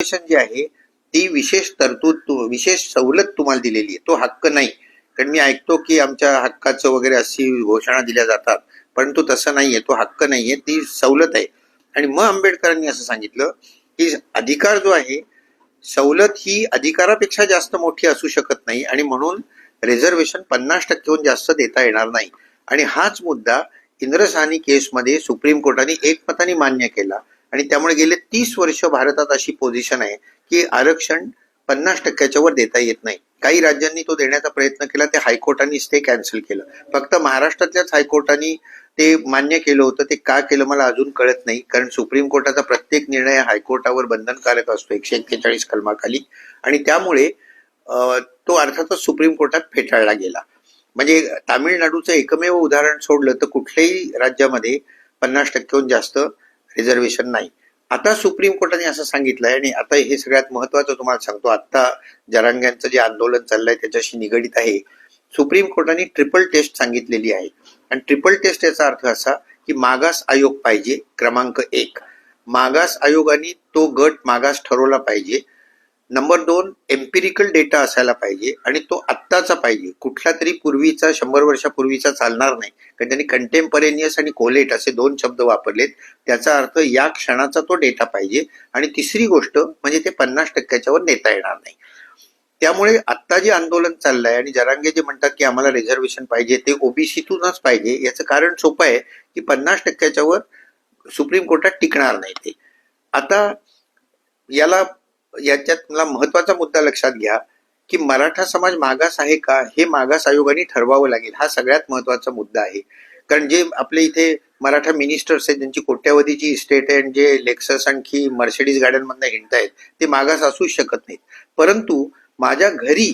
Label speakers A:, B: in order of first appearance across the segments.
A: जे आहे ती विशेष तरतूद विशेष सवलत तुम्हाला दिलेली आहे. तो हक्क नाही. कारण मी ऐकतो की आमच्या हक्काचं वगैरे अशी घोषणा दिल्या जातात परंतु तसं नाहीये. तो हक्क नाहीये ती सवलत आहे. आणि मग आंबेडकरांनी असं सांगितलं की अधिकार जो आहे सवलत ही अधिकारापेक्षा जास्त मोठी असू शकत नाही आणि म्हणून रिझर्वेशन पन्नास टक्केहून जास्त देता येणार नाही. आणि हाच मुद्दा इंद्रसानी केसमध्ये सुप्रीम कोर्टाने एकमताने मान्य केला. आणि त्यामुळे गेले तीस वर्ष भारतात अशी पोझिशन आहे की आरक्षण पन्नास टक्क्याच्या वर देता येत नाही. काही राज्यांनी तो देण्याचा प्रयत्न केला ते हायकोर्टानेच ते कॅन्सल केलं. फक्त महाराष्ट्रातल्याच हायकोर्टाने ते मान्य केलं होतं ते का केलं मला अजून कळत नाही. कारण सुप्रीम कोर्टाचा प्रत्येक निर्णय हायकोर्टावर बंधनकारक असतो एकशे एक्केचाळीस कलमाखाली. आणि त्यामुळे तो अर्थातच सुप्रीम कोर्टात फेटाळला गेला. म्हणजे तामिळनाडूचं एकमेव उदाहरण सोडलं तर कुठल्याही राज्यामध्ये पन्नास टक्क्याहून जास्त रिझर्वेशन नाही. आता सुप्रीम कोर्टाने असं सांगितलंय आणि आता हे सगळ्यात महत्वाचं तुम्हाला सांगतो आता जरांग्यांचं जे आंदोलन चाललंय त्याच्याशी निगडीत आहे. सुप्रीम कोर्टाने ट्रिपल टेस्ट सांगितलेली आहे. आणि ट्रिपल टेस्ट याचा अर्थ असा की मागास आयोग पाहिजे क्रमांक एक. मागास आयोगाने तो गट मागास ठरवला पाहिजे. नंबर दोन एम्पिरिकल डेटा असायला पाहिजे आणि तो आत्ताचा पाहिजे. कुठला तरी पूर्वीचा शंभर वर्षापूर्वीचा चालणार नाही. कारण त्यांनी कंटेम्परेनियस आणि कोलेट असे दोन शब्द वापरलेत. त्याचा अर्थ या क्षणाचा तो डेटा पाहिजे. आणि तिसरी गोष्ट म्हणजे ते पन्नास टक्क्याच्यावर नेता येणार नाही. त्यामुळे आत्ता जे आंदोलन चाललंय आणि जरांगे जे म्हणतात की आम्हाला रिझर्वेशन पाहिजे ते ओबीसीतूनच पाहिजे. याचं कारण सोपं आहे की पन्नास टक्क्याच्यावर सुप्रीम कोर्टात टिकणार नाही ते. आता याला याच्यात मला महत्त्वाचा मुद्दा लक्षात घ्या की मराठा समाज मागास आहे का हे मागास आयोगाने ठरवावं लागेल. हा सगळ्यात महत्त्वाचा मुद्दा आहे. कारण जे आपले इथे मराठा मिनिस्टर्स आहेत ज्यांची कोट्यावधीची इस्टेट आहे आणि जे लेक्सस आणखी मर्सिडीज गाड्यांमधनं हिंडतायत ते मागास असूच शकत नाहीत. परंतु माझ्या घरी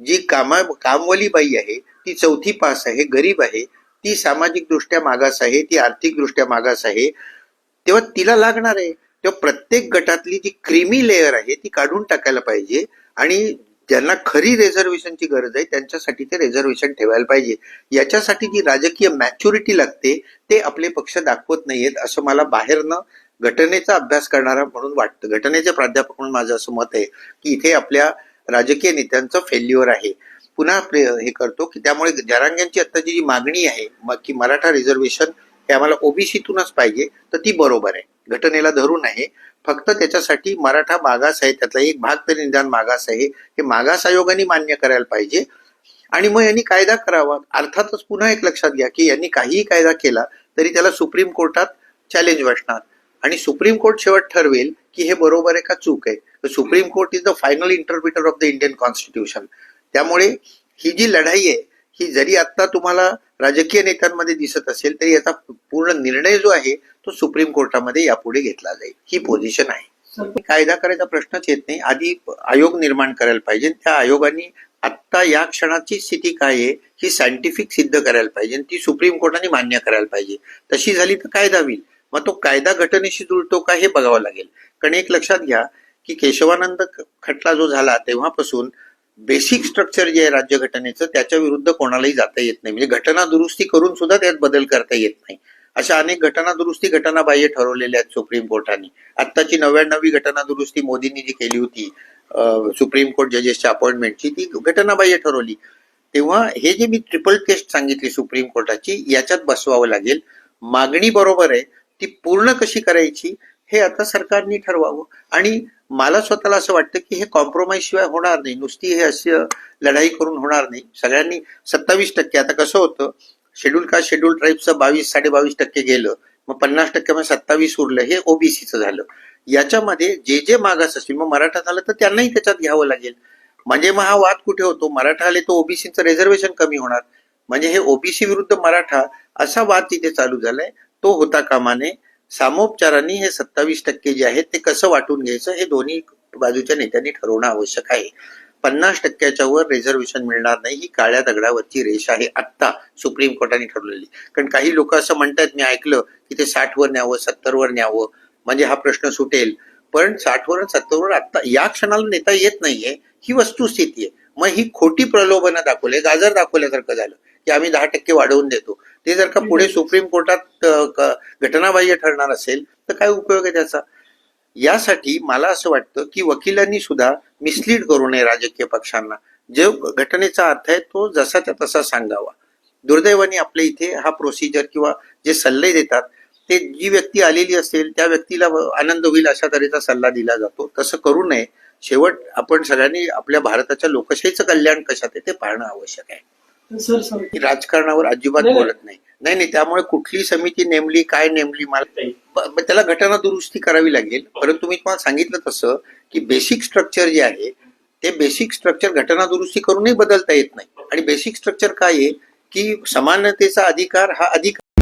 A: जी कामा कामवाली बाई आहे ती चौथी पास आहे गरीब आहे ती सामाजिकदृष्ट्या मागास आहे ती आर्थिकदृष्ट्या मागास आहे तेव्हा तिला लागणार आहे. तेव्हा प्रत्येक गटातली जी क्रीमी लेअर आहे ती काढून टाकायला पाहिजे. आणि ज्यांना खरी रिझर्वेशनची गरज आहे त्यांच्यासाठी ते रिझर्वेशन ठेवायला पाहिजे. याच्यासाठी जी राजकीय मॅच्युरिटी लागते ते आपले पक्ष दाखवत नाहीयेत असं मला बाहेरनं घटनेचा अभ्यास करणारा म्हणून वाटतं. घटनेचे प्राध्यापक म्हणून माझं असं मत आहे की इथे आपल्या राजकीय नेत्यांचं फेल्युअर आहे. पुन्हा हे करतो की त्यामुळे जरांग्यांची आत्ताची जी मागणी आहे की मराठा रिझर्वेशन हे आम्हाला ओबीसीतूनच पाहिजे तर ती बरोबर आहे. घटनेला धरून आहे फक्त त्याच्यासाठी मराठा मागास आहे त्यातला एक भाग तरी निदान मागास आहे. हे मागास आयोगाने मान्य करायला पाहिजे. आणि मग यांनी कायदा करावा. अर्थातच पुन्हा एक लक्षात घ्या की यांनी काहीही कायदा केला तरी त्याला सुप्रीम कोर्टात चॅलेंज बसणार आणि सुप्रीम कोर्ट शेवट ठरवेल की हे बरोबर आहे का चूक आहे. Supreme court is the final interpreter of the Indian constitution त्यामुळे ही जी लढाई आहे ही जरी आता तुम्हाला राजकीय नेत्यांमध्ये दिसत असेल तरी याचा पूर्ण निर्णय जो आहे तो सुप्रीम कोर्टामध्ये यापुढे घेतला जाईल. ही पोझिशन आहे. कायदा करायचा प्रश्नच येत नाही. आधी आयोग निर्माण करायला पाहिजे. त्या आयोगाने आत्ता या क्षणाची स्थिती काय आहे ही सायंटिफिक सिद्ध करायला पाहिजे. आणि ती सुप्रीम कोर्टाने मान्य करायला पाहिजे. तशी झाली तर कायदा होईल. मग तो कायदा घटनेशी जुळतो का हे बघावं लागेल. कारण एक लक्षात घ्या की केशवानंद खटला जो झाला तेव्हापासून बेसिक स्ट्रक्चर जे आहे राज्यघटनेचं त्याच्या विरुद्ध कोणालाही जाता येत नाही. म्हणजे घटना दुरुस्ती करून सुद्धा त्यात बदल करता येत नाही. अशा अनेक घटना दुरुस्ती घटनाबाह्य ठरवलेल्या आहेत सुप्रीम कोर्टाने. आत्ताची नव्याण्णवी घटना दुरुस्ती मोदींनी जी केली होती सुप्रीम कोर्ट जजेसच्या अपॉइंटमेंटची ती घटनाबाह्य ठरवली. तेव्हा हे जे मी ट्रिपल टेस्ट सांगितली सुप्रीम कोर्टाची याच्यात बसवावं लागेल. मागणी बरोबर आहे ती पूर्ण कशी करायची? हे आता सरकारने ठरवावं. आणि मला स्वतःला असं वाटतं की हे कॉम्प्रोमाइज शिवाय होणार नाही. नुसती हे असं लढाई करून होणार नाही. सगळ्यांनी सत्तावीस टक्के. आता कसं होतं? शेड्यूल कास्ट शेड्यूल ट्राईबचं बावीस साडे बावीस टक्के गेलं. मग पन्नास टक्के म्हणजे सत्तावीस उरलं. हे ओबीसीचं झालं. याच्यामध्ये जे जे मागास असतील मग मराठा झालं तर त्यांनाही त्याच्यात घ्यावं लागेल. म्हणजे मग हा वाद कुठे होतो? मराठा आले तर ओबीसीचं रिझर्वेशन कमी होणार. म्हणजे हे ओबीसी विरुद्ध मराठा असा वाद तिथे चालू झालाय. तो होता कामाने. सामोपचारांनी हे सत्तावीस टक्के जे आहेत ते कसं वाटून घ्यायचं हे दोन्ही बाजूच्या नेत्यांनी ठरवणं आवश्यक आहे. पन्नास टक्क्याच्या वर रिझर्वेशन मिळणार नाही ही काळ्या दगडावरची रेष आहे आत्ता सुप्रीम कोर्टाने ठरवलेली. कारण काही लोक असं म्हणतात मी ऐकलं की ते साठवर न्यावं सत्तरवर न्यावं. म्हणजे हा प्रश्न सुटेल. पण साठवर सत्तरवर आत्ता आता या क्षणाला नेता येत नाहीये ही वस्तुस्थिती आहे. मग ही खोटी प्रलोभनं दाखवले गाजर दाखवल्यासारखं झालं की आम्ही दहा टक्के वाढवून देतो. ते जर का पुढे सुप्रीम कोर्टात घटनाबाह्य ठरणार असेल तर काय उपयोग आहे त्याचा? यासाठी मला असं वाटतं की वकिलांनी सुद्धा मिसलीड करू नये राजकीय पक्षांना. जो घटनेचा अर्थ आहे तो जसाच्या तसा सांगावा. दुर्दैवाने आपल्या इथे हा प्रोसिजर किंवा जे सल्ले देतात ते जी व्यक्ती आलेली असेल त्या व्यक्तीला आनंद होईल अशा तऱ्हेचा सल्ला दिला जातो. तसं करू नये. शेवट आपण सगळ्यांनी आपल्या भारताच्या लोकशाहीचं कल्याण कशात आहे ते पाहणं आवश्यक आहे.
B: Sir sir.
A: मी राजकारणावर अजिबात
B: नाही.
A: बोलत नाही. नाही नाही त्यामुळे कुठली समिती नेमली काय नेमली मला ब- ब- त्याला घटना दुरुस्ती करावी लागेल. परंतु मी तुम्हाला सांगितलं तसं की बेसिक स्ट्रक्चर जे आहे ते बेसिक स्ट्रक्चर घटना दुरुस्ती करूनही बदलता येत नाही. आणि बेसिक स्ट्रक्चर काय आहे? की समानतेचा अधिकार हा अधिकार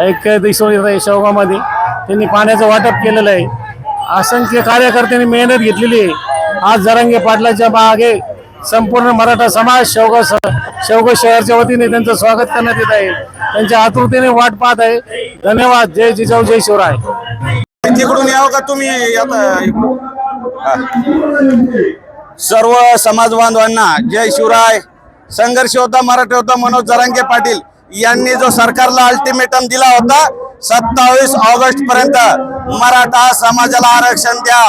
B: एक दिवस शेवगावमध्ये त्यांनी पाण्याचं वाटप केलेलं आहे. असंख्य कार्यकर्त्यांनी मेहनत घेतलेली आहे. आज जरांगे पाटलाच्या मागे संपूर्ण मराठा समाज शेवगाव शेवगाव शहरच्या वतीने त्यांचं स्वागत करण्यात येत आहे. त्यांच्या आतुरतेने वाट पाहत आहे. धन्यवाद. जय जिजाऊ जय शिवराय.
C: तिकडून यावं का तुम्ही? आता सर्व समाज बांधवांना जय शिवराय. संघर्ष होता मराठी होता मनोज जरांगे पाटील यांनी जो सरकारला अल्टिमेटम दिला होता सत्तावीस ऑगस्ट पर्यंत मराठा समाजाला आरक्षण द्या.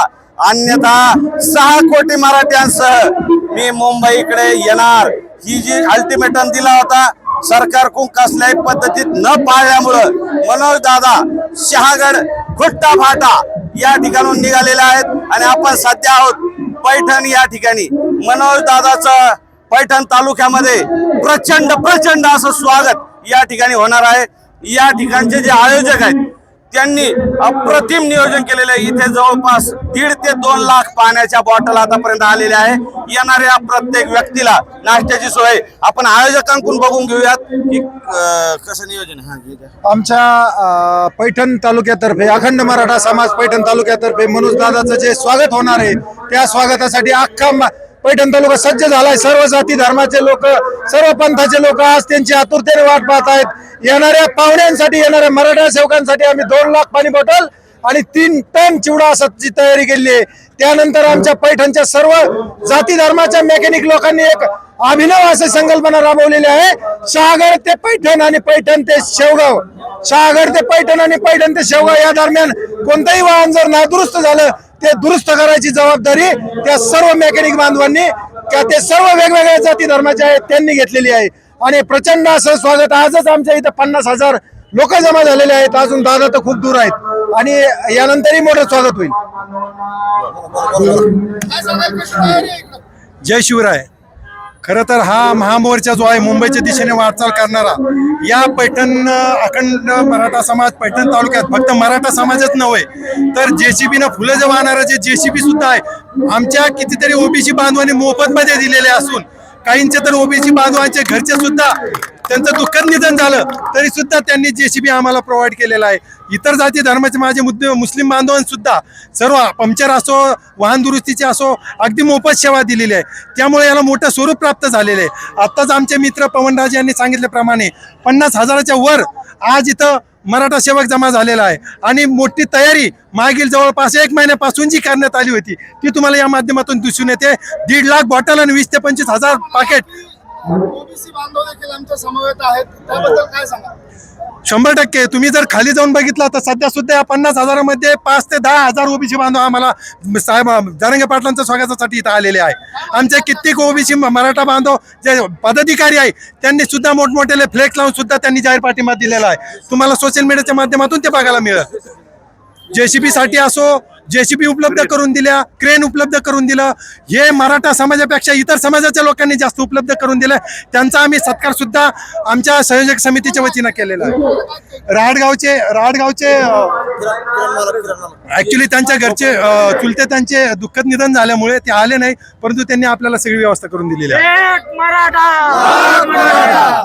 C: अन्यथा सहा कोटी मराठ्यांसह मी मुंबईकडे येणार. ही जी अल्टिमेटम दिला होता सरकार कोण कसल्याही पद्धतीत न पाळल्यामुळं मनोज दादा शहागड खुट्टा फाटा या ठिकाणून निघालेल्या आहेत आणि आपण सध्या आहोत पैठण या ठिकाणी. मनोज दादाचं पैठण तालुक्यामध्ये प्रचंड प्रचंड असं स्वागत या ठिकाणी होणार आहे. या ठिकाणचे जे आयोजक आहेत त्यांनी अप्रतिम नियोजन केलेलं आहे. इथे जवळपास दीड ते दोन लाख पाण्याच्या बॉटल आतापर्यंत आलेल्या आहे. येणाऱ्या प्रत्येक व्यक्तीला नाश्त्याची सोय. आपण आयोजकांकडून बघून घेऊयात की कसं नियोजन हा,
D: आमच्या पैठण तालुक्यातर्फे अखंड मराठा समाज पैठण तालुक्यातर्फे मनोज दादाचं जे स्वागत होणार आहे त्या स्वागतासाठी अख्खा पैठण तालुका सज्ज झालाय. सर्व जाती धर्माचे लोक सर्व पंथाचे लोक आज त्यांची आतुरतेने वाट पाहत आहेत. येणाऱ्या पाहुण्यांसाठी येणाऱ्या मराठा सेवकांसाठी आम्ही दोन लाख पाणी बॉटल आणि तीन टन चिवडा असाची तयारी केली आहे. त्यानंतर आमच्या पैठणच्या सर्व जाती धर्माच्या मेकॅनिक लोकांनी एक अभिनव असे संकल्पना राबवलेली आहे. शहागड ते पैठण आणि पैठण ते शेवगाव. शहागड ते पैठण आणि पैठण ते शेवगाव या दरम्यान कोणतंही वाहन जर नादुरुस्त झालं ते दुरुस्त करायची जबाबदारी त्या सर्व मेकॅनिक बांधवांनी त्या ते सर्व वेगवेगळ्या जाती धर्माचे आहेत त्यांनी घेतलेली आहे. आणि प्रचंड असं स्वागत. आजच आमच्या इथं पन्नास हजार लोक जमा झालेले आहेत. अजून दादा तर खूप दूर आहेत. आणि यानंतरही मोठं स्वागत होईल. जय शिवराय. खरं तर हा महामोर्चा जो आहे मुंबईच्या दिशेने वाटचाल करणारा या पैठण अखंड मराठा समाज पैठण तालुक्यात फक्त मराठा समाजच नव्हे तर जेसीबीनं फुलं जे वाहणारं जे जेसीबी सुद्धा आहे आमच्या कितीतरी ओबीसी बांधवांनी मोफतमध्ये दिलेले असून काहींचे तर ओबीसी बांधवांचे घरचे सुद्धा त्यांचं दुःखद निधन झालं तरी सुद्धा त्यांनी जेसीबी आम्हाला प्रोव्हाइड केलेला आहे. इतर जाती धर्माचे माझे मुद्दे मुस्लिम बांधवांसुद्धा सर्व पंक्चर असो वाहन दुरुस्तीचे असो अगदी मोफत सेवा दिलेली आहे. त्यामुळे याला मोठं स्वरूप प्राप्त झालेलं आहे. आत्ताच आमचे मित्र पवनराज यांनी सांगितल्याप्रमाणे पन्नास हजाराच्या वर आज इथं मराठा सेवक जमा झालेला आहे. आणि मोठी तयारी मागील जवळपास एक महिन्यापासून जी करण्यात आली होती ती तुम्हाला या माध्यमातून दिसून येते. दीड लाख बॉटल आणि वीस ते पंचवीस हजार पाकेट
E: ओबीसी बांधव देखील आमच्या समवेत आहेत. त्याबद्दल काय सांगा?
D: शंभर टक्के. तुम्ही जर खाली जाऊन बघितला तर सध्या सुद्धा या पन्नास हजारामध्ये पाच ते दहा हजार ओबीसी बांधव आम्हाला साहेब जरंगे पाटलांच्या स्वागतासाठी इथं आलेले आहे. आमचे कित्येक ओबीसी मराठा बांधव जे पदाधिकारी आहे त्यांनी सुद्धा मोठमोठे फ्लेक्स लावून सुद्धा त्यांनी जाहीर पाठिंबा दिलेला आहे. तुम्हाला सोशल मीडियाच्या माध्यमातून ते बघायला मिळेल. जेसीबी साठी असो जेसीबी उपलब्ध करून दिल्या क्रेन उपलब्ध करून दिलं हे मराठा समाजापेक्षा इतर समाजाच्या लोकांनी जास्त उपलब्ध करून दिलं. त्यांचा आम्ही सत्कार सुद्धा आमच्या संयोजक समितीच्या वतीनं केलेला आहे. राडगावचे राडगावचे ऍक्च्युली त्यांच्या घरचे चुलते त्यांचे दुःखद निधन झाल्यामुळे ते आले नाही परंतु त्यांनी आपल्याला सगळी व्यवस्था करून दिलेली आहे.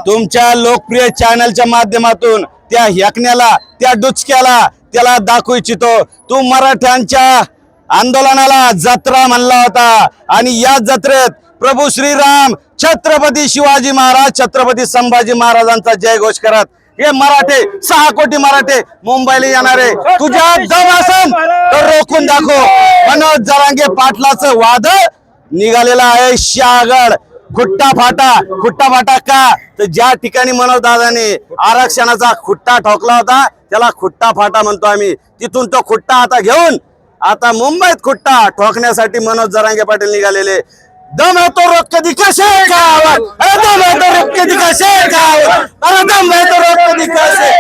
C: तुमच्या लोकप्रिय चॅनलच्या माध्यमातून त्या हेकण्याला त्या डुचक्याला त्याला दाखवू इच्छितो. तू मराठ्यांच्या आंदोलनाला जत्रा म्हणला होता. आणि या जत्रेत प्रभू श्रीराम छत्रपती शिवाजी महाराज छत्रपती संभाजी महाराजांचा जयघोष करत. हे मराठे सहा कोटी मराठे मुंबईला येणार आहे. तुझ्या दम असन तर रोखून दाखव. मनोज जरांगे पाटलाचं वादळ निघालेलं आहे. श्यागड खुट्टा फाटा खुट्टा फाटा का? तर ज्या ठिकाणी मनोज दादाने आरक्षणाचा खुट्टा ठोकला होता त्याला खुट्टा फाटा म्हणतो आम्ही. तिथून तो खुट्टा आता घेऊन आता मुंबईत खुट्टा ठोकण्यासाठी मनोज जरांगे पाटील निघालेले. दम येतो तो कधी कसे गावात? अरे दम येतो तो कधी कसे गावात? दम येतो तो कधी कसे